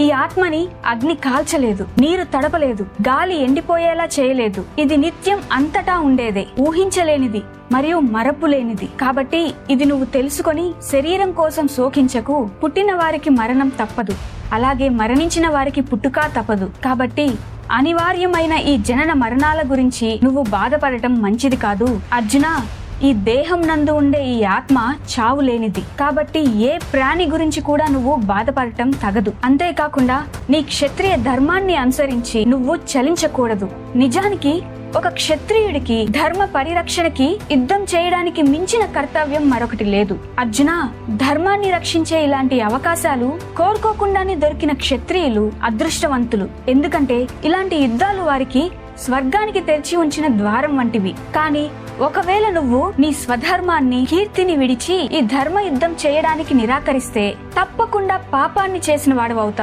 ఈ ఆత్మని అగ్ని కాల్చలేదు నీరు తడపలేదు గాలి ఎండిపోయేలా చేయలేదు. ఇది నిత్యం అంతటా ఉండేదే ఊహించలేనిది మరియు మరపు లేనిది కాబట్టి ఇది నువ్వు తెలుసుకొని శరీరం కోసం శోకించకు పుట్టిన వారికి మరణం తప్పదు అలాగే మరణించిన వారికి పుట్టుక తప్పదు. కాబట్టి అనివార్యమైన ఈ జనన మరణాల గురించి నువ్వు బాధపడటం మంచిది కాదు. అర్జున ఈ దేహం నందు ఉండే ఈ ఆత్మ చావు లేనిది. కాబట్టి ఏ ప్రాణి గురించి కూడా నువ్వు బాధపడటం తగదు. అంతేకాకుండా నీ క్షత్రియ ధర్మాన్ని అనుసరించి నువ్వు చలించకూడదు. నిజానికి ఒక క్షత్రియుడికి ధర్మ పరిరక్షణకి యుద్ధం చేయడానికి మించిన కర్తవ్యం మరొకటి లేదు. అర్జున ధర్మాన్ని రక్షించే ఇలాంటి అవకాశాలు కోరుకోకుండానే దొరికిన క్షత్రియులు అదృష్టవంతులు. ఎందుకంటే ఇలాంటి యుద్ధాలు వారికి స్వర్గానికి తెరిచి ఉంచిన ద్వారం వంటివి. కానీ ఒకవేళ నువ్వు నీ స్వధర్మాన్ని కీర్తిని విడిచి ఈ ధర్మ యుద్ధం చేయడానికి నిరాకరిస్తే తప్పకుండా పాపాన్ని చేసిన వాడు అవుతావు.